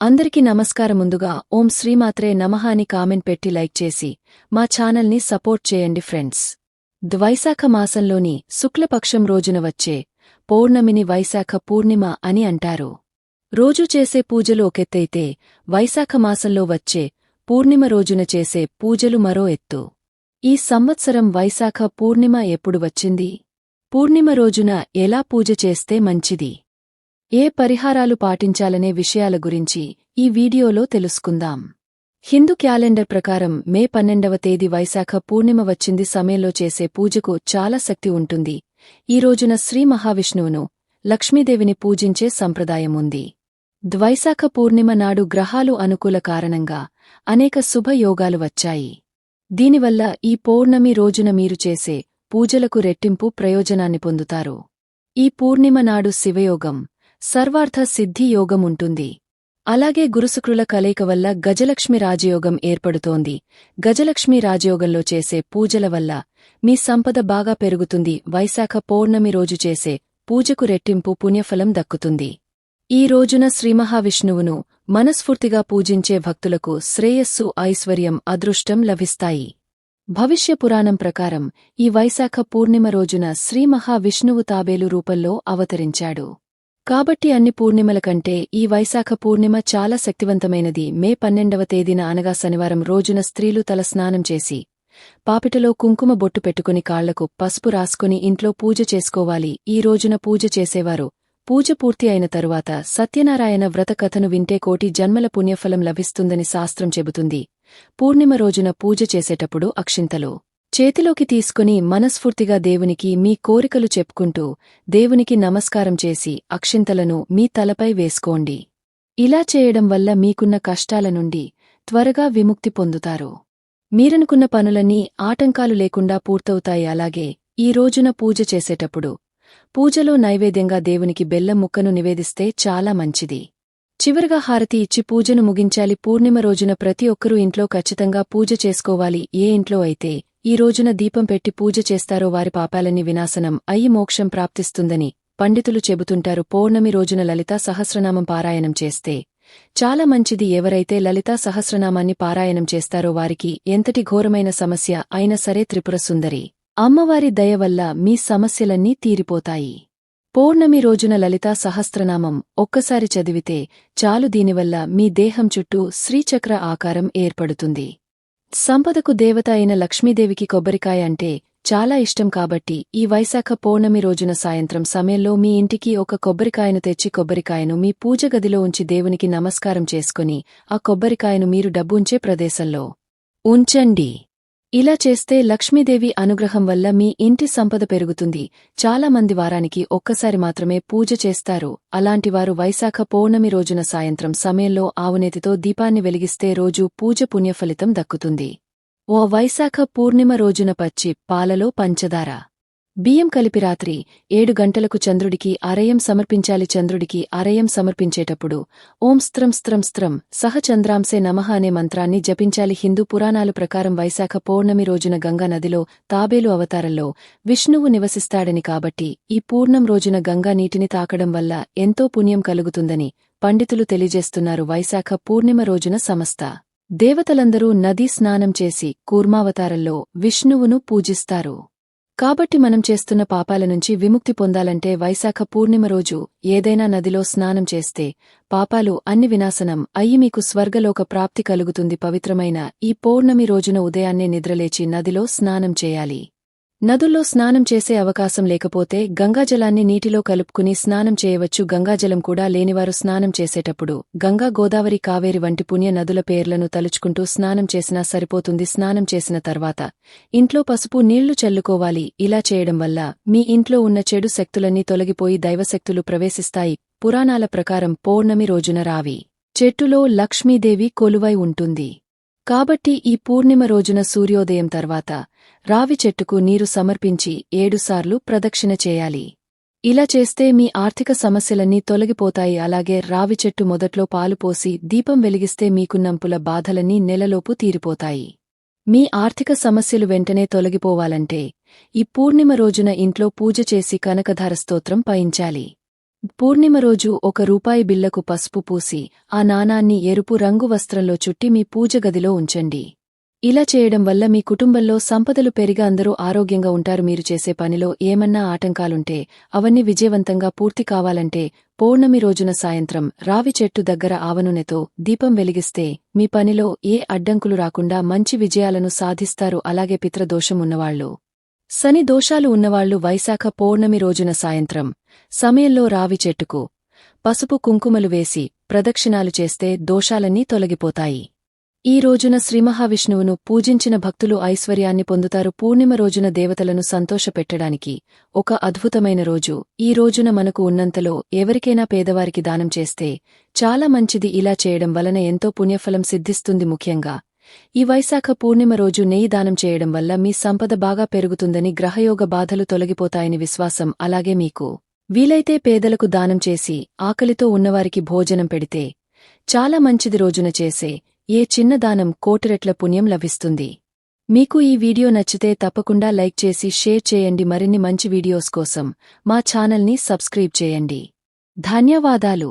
అందరికీ నమస్కారం ముందుగా ఓం శ్రీమాత్రే నమః అని కామెంట్ పెట్టి లైక్ చేసి మా ఛానల్ని సపోర్ట్ చేయండి ఫ్రెండ్స్. ద్వైశాఖ మాసంలోని శుక్లపక్షం రోజున వచ్చే పౌర్ణమిని వైశాఖ పూర్ణిమ అని అంటారు. రోజు చేసే పూజలు ఒకెత్తైతే వైశాఖ మాసంలో వచ్చే పూర్ణిమ రోజున చేసే పూజలు మరో ఎత్తు. ఈ సంవత్సరం వైశాఖ పూర్ణిమ ఎప్పుడు వచ్చింది? పూర్ణిమ రోజున ఎలా పూజ చేస్తే మంచిది? ఏ పరిహారాలు పాటించాలనే విషయాల గురించి ఈ వీడియోలో తెలుసుకుందాం. హిందూ క్యాలెండర్ ప్రకారం మే పన్నెండవ తేదీ వైశాఖ పూర్ణిమ వచ్చింది సమయంలో చేసే పూజకు చాలా శక్తి ఉంటుంది. ఈ రోజున శ్రీ మహావిష్ణువును లక్ష్మీదేవిని పూజించే సంప్రదాయముంది ద్వైశాఖ పూర్ణిమ నాడు గ్రహాలు అనుకూల కారణంగా అనేక శుభయోగాలు వచ్చాయి. దీనివల్ల ఈ పౌర్ణమి రోజున మీరు చేసే పూజలకు రెట్టింపు ప్రయోజనాన్ని పొందుతారు. ఈ పూర్ణిమ నాడు శివయోగం సర్వార్థ సిద్ధి ఉంటుంది అలాగే గురుశుక్రుల కలయిక వల్ల గజలక్ష్మి రాజయోగం ఏర్పడుతోంది. గజలక్ష్మి రాజయోగంలో చేసే పూజల వల్ల మీ సంపద బాగా పెరుగుతుంది. వైశాఖ పౌర్ణమి రోజు చేసే పూజకు రెట్టింపు పుణ్యఫలం దక్కుతుంది. ఈ రోజున శ్రీమహావిష్ణువును మనస్ఫూర్తిగా పూజించే భక్తులకు శ్రేయస్సు ఐశ్వర్యం అదృష్టం లభిస్తాయి. భవిష్య పురాణం ప్రకారం ఈ వైశాఖ పూర్ణిమ రోజున శ్రీమహావిష్ణువు తాబేలు రూపంలో అవతరించాడు. కాబట్టి అన్ని పూర్ణిమల కంటే ఈ వైశాఖ పూర్ణిమ చాలా శక్తివంతమైనది. మే పన్నెండవ తేదీన అనగా శనివారం రోజున స్త్రీలు తల స్నానం చేసి పాపిటలో కుంకుమ బొట్టు పెట్టుకుని కాళ్ళకు పసుపు రాసుకుని ఇంట్లో పూజ చేసుకోవాలి. ఈ రోజున పూజ చేసేవారు. పూజ పూర్తి అయిన తరువాత సత్యనారాయణ వ్రత కథను వింటే కోటి జన్మల పుణ్యఫలం లభిస్తుందని శాస్త్రం చెబుతుంది. పూర్ణిమ రోజున పూజ చేసేటప్పుడు అక్షింతలు చేతిలోకి తీసుకుని మనస్ఫూర్తిగా దేవునికి మీ కోరికలు చెప్పుకుంటూ దేవునికి నమస్కారం చేసి అక్షింతలను మీ తలపై వేసుకోండి. ఇలా చేయడం వల్ల మీకున్న కష్టాల నుండి త్వరగా విముక్తి పొందుతారు. మీరనుకున్న పనులన్నీ ఆటంకాలు లేకుండా పూర్తవుతాయి. అలాగే ఈ రోజున పూజ చేసేటప్పుడు పూజలో నైవేద్యంగా దేవునికి బెల్లం ముక్కను నివేదిస్తే చాలా మంచిది. చివరగా హారతి ఇచ్చి పూజను ముగించాలి. పూర్ణిమ రోజున ప్రతి ఒక్కరూ ఇంట్లో ఖచ్చితంగా పూజ చేసుకోవాలి. ఏ ఇంట్లో అయితే ఈ రోజున దీపం పెట్టి పూజ చేస్తారో వారి పాపాలన్నీ వినాశనం అయ్యి మోక్షం ప్రాప్తిస్తుందని పండితులు చెబుతుంటారు. పౌర్ణమి రోజున లలితా సహస్రనామం పారాయణం చేస్తే చాలా మంచిది. ఎవరైతే లలితా సహస్రనామాన్ని పారాయణం చేస్తారో వారికి ఎంతటి ఘోరమైన సమస్య అయినా సరే త్రిపుర సుందరి అమ్మవారి దయ వల్ల మీ సమస్యలన్నీ తీరిపోతాయి. పౌర్ణమి రోజున లలితా సహస్రనామం ఒక్కసారి చదివితే చాలు. దీనివల్ల మీ దేహం చుట్టూ శ్రీచక్ర ఆకారం ఏర్పడుతుంది. సంపదకు దేవత అయిన లక్ష్మీదేవికి కొబ్బరికాయ అంటే చాలా ఇష్టం కాబట్టి ఈ వైశాఖ పౌర్ణమి రోజున సాయంత్రం సమయంలో మీ ఇంటికి ఒక కొబ్బరికాయను తెచ్చి కొబ్బరికాయను మీ పూజ గదిలో ఉంచి దేవునికి నమస్కారం చేసుకుని ఆ కొబ్బరికాయను మీరు డబ్బుంచే ప్రదేశంలో ఉంచండి. ఇలా చేస్తే లక్ష్మీదేవి అనుగ్రహం వల్ల మీ ఇంటి సంపద పెరుగుతుంది. చాలా మంది వారానికి ఒక్కసారి మాత్రమే పూజ చేస్తారు. అలాంటివారు వైశాఖ పౌర్ణమి రోజున సాయంత్రం సమయంలో ఆవునేతితో దీపాన్ని వెలిగిస్తే రోజూ పూజ పుణ్యఫలితం దక్కుతుంది. ఓ వైశాఖ పూర్ణిమ రోజున పచ్చి పాలలో పంచదార. బియ్యం కలిపి రాత్రి ఏడు గంటలకు చంద్రుడికి అరయం సమర్పించాలి చంద్రుడికి అరయం సమర్పించేటప్పుడు ఓం స్త్రం స్త్రం స్త్రం సహ చంద్రాంసే నమః అనే మంత్రాన్ని జపించాలి హిందూ పురాణాలు ప్రకారం వైశాఖ పౌర్ణమి రోజున గంగా నదిలో తాబేలు అవతారంలో విష్ణువు నివసిస్తాడని కాబట్టి ఈ పూర్ణం రోజున గంగా నీటిని తాకడం వల్ల ఎంతో పుణ్యం కలుగుతుందని పండితులు తెలియజేస్తున్నారు వైశాఖ పూర్ణిమ రోజున సమస్త దేవతలందరూ నదీ స్నానం చేసి కూర్మావతారంలో విష్ణువును పూజిస్తారు. కాబట్టి మనం చేస్తున్న పాపాల నుంచి విముక్తి పొందాలంటే వైశాఖ పూర్ణిమ రోజు ఏదైనా నదిలో స్నానం చేస్తే పాపాలు అన్ని వినాశనం అయ్యి మీకు స్వర్గలోక ప్రాప్తి కలుగుతుంది పవిత్రమైన ఈ పౌర్ణమి రోజున ఉదయాన్నే నిద్రలేచి నదిలో స్నానం చేయాలి. నదుల్లో స్నానం చేసే అవకాశం లేకపోతే గంగాజలాన్ని నీటిలో కలుపుకుని స్నానం చేయవచ్చు. గంగాజలం కూడా లేనివారు స్నానం చేసేటప్పుడు గంగా గోదావరి కావేరి వంటి పుణ్య నదుల పేర్లను తలుచుకుంటూ స్నానం చేసినా సరిపోతుంది. స్నానం చేసిన తర్వాత ఇంట్లో పసుపు నీళ్ళు చల్లుకోవాలి. ఇలా చేయడం వల్ల మీ ఇంట్లో ఉన్న చెడు శక్తులన్నీ తొలగిపోయి దైవశక్తులు ప్రవేశిస్తాయి. పురాణాల ప్రకారం పౌర్ణమి రోజున రావి చెట్టులో లక్ష్మీదేవి కొలువై ఉంటుంది. కాబట్టి ఈ పూర్ణిమ రోజున సూర్యోదయం తర్వాత రావి చెట్టుకు నీరు సమర్పించి ఏడుసార్లు ప్రదక్షిణ చేయాలి. ఇలా చేస్తే మీ ఆర్థిక సమస్యలన్నీ తొలగిపోతాయి. అలాగే రావి చెట్టు మొదట్లో పాలు పోసి దీపం వెలిగిస్తే మీకున్నంపుల బాధలన్నీ నెలలోపు తీరిపోతాయి. మీ ఆర్థిక సమస్యలు వెంటనే తొలగిపోవాలంటే ఈ పూర్ణిమ రోజున ఇంట్లో పూజ చేసి కనకధార స్తోత్రం పయించాలి. పూర్ణిమ రోజు ఒక రూపాయి బిల్లకు పసుపు పూసి ఆ నాణాన్ని ఎరుపు రంగు వస్త్రంలో చుట్టి మీ పూజగదిలో ఉంచండి. ఇలా చేయడం వల్ల మీ కుటుంబంలో సంపదలు పెరిగి అందరూ ఆరోగ్యంగా ఉంటారు. మీరు చేసే పనిలో ఏమన్నా ఆటంకాలుంటే అవన్నీ విజయవంతంగా పూర్తి కావాలంటే పౌర్ణమి రోజున సాయంత్రం రావి చెట్టు దగ్గర ఆవనూనెతో దీపం వెలిగిస్తే మీ పనిలో ఏ అడ్డంకులు రాకుండా మంచి విజయాలను సాధిస్తారు. అలాగే పిత్రదోషమున్నవాళ్ళు శని దోషాలు ఉన్నవాళ్ళు వైశాఖ పౌర్ణమి రోజున సాయంత్రం సమయంలో రావి చెట్టుకు పసుపు కుంకుమలు వేసి ప్రదక్షిణాలు చేస్తే దోషాలన్నీ తొలగిపోతాయి. ఈ రోజున శ్రీమహావిష్ణువును పూజించిన భక్తులు ఐశ్వర్యాన్ని పొందుతారు. పూర్ణిమ రోజున దేవతలను సంతోషపెట్టడానికి ఒక అద్భుతమైన రోజు. ఈ రోజున మనకు ఉన్నంతలో ఎవరికైనా పేదవారికి దానం చేస్తే చాలా మంచిది. ఇలా చేయడం వలన ఎంతో పుణ్యఫలం సిద్ధిస్తుంది ముఖ్యంగా ఈ వైశాఖ పూర్ణిమ రోజు నెయ్యి దానం చేయడం వల్ల మీ సంపద బాగా పెరుగుతుందని గ్రహయోగ బాధలు తొలగిపోతాయని విశ్వాసం. అలాగే మీకు వీలైతే పేదలకు దానం చేసి ఆకలితో ఉన్నవారికి భోజనం పెడితే చాలా మంచిది రోజున చేసే ఏ చిన్న దానం కోటిరెట్ల పుణ్యం లభిస్తుంది. మీకు ఈ వీడియో నచ్చితే తప్పకుండా లైక్ చేసి షేర్ చేయండి. మరిన్ని మంచి వీడియోస్ కోసం మా ఛానల్ని సబ్స్క్రైబ్ చేయండి. ధన్యవాదాలు.